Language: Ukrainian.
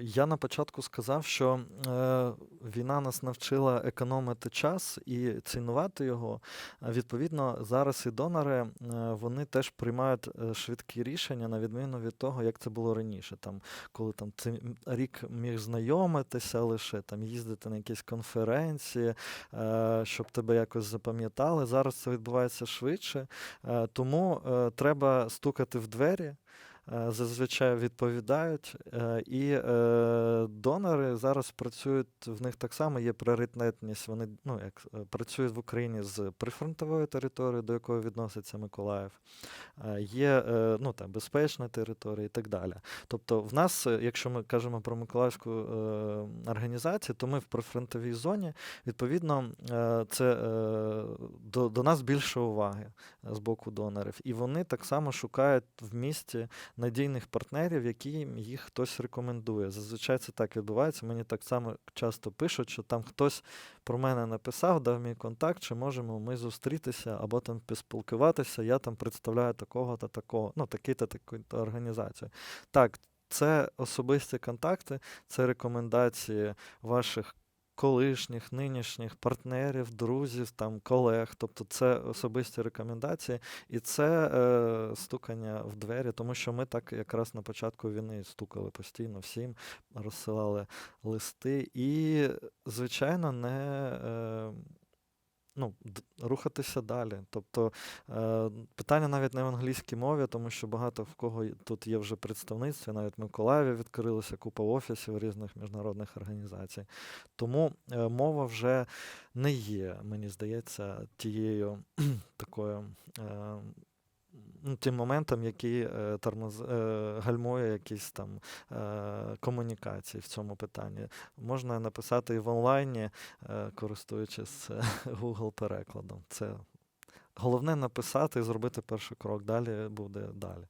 Я на початку сказав, що е, війна нас навчила економити час і цінувати його. Відповідно, зараз і донори е, вони теж приймають е, швидкі рішення, на відміну від того, як це було раніше. Там, коли там ти рік міг знайомитися лише, там їздити на якісь конференції, е, щоб тебе якось запам'ятали. Зараз це відбувається швидше. Е, Тому е, треба стукати в двері. Е, Зазвичай відповідають, е, і е, донори зараз працюють в них так само є пріоритетність. Вони ну як працюють в Україні з прифронтовою територією, до якої відноситься Миколаїв. Є ну там безпечна територія і так далі. Тобто, в нас, якщо ми кажемо про Миколаївську організацію, то ми в прифронтовій зоні. Відповідно, це до, до нас більше уваги з боку донорів. І вони так само шукають в місті надійних партнерів, які їх хтось рекомендує. Зазвичай це так відбувається. Мені так само часто пишуть, що там хтось про мене написав, дав мій контакт, чи можемо ми зустрітися або там поспілкуватися. Я там представляю такого та такого, ну такі-то таку-то організацію. Так, це особисті контакти, це рекомендації ваших колишніх, нинішніх партнерів, друзів, там, колег. Тобто це особисті рекомендації, і це е, стукання в двері, тому що ми так якраз на початку війни стукали постійно всім, розсилали листи, і, звичайно, не. Е, Ну, рухатися далі. Тобто е, питання навіть не в англійській мові, тому що багато в кого тут є вже представництво, навіть в Миколаєві відкрилося купа офісів різних міжнародних організацій. Тому е, мова вже не є, мені здається, тією такою. Е, тим моментом, які е, тормоз, е, гальмує якісь там е, комунікації в цьому питанні. Можна написати і в онлайні, користуючись Google перекладом. Це головне написати і зробити перший крок. Далі буде далі.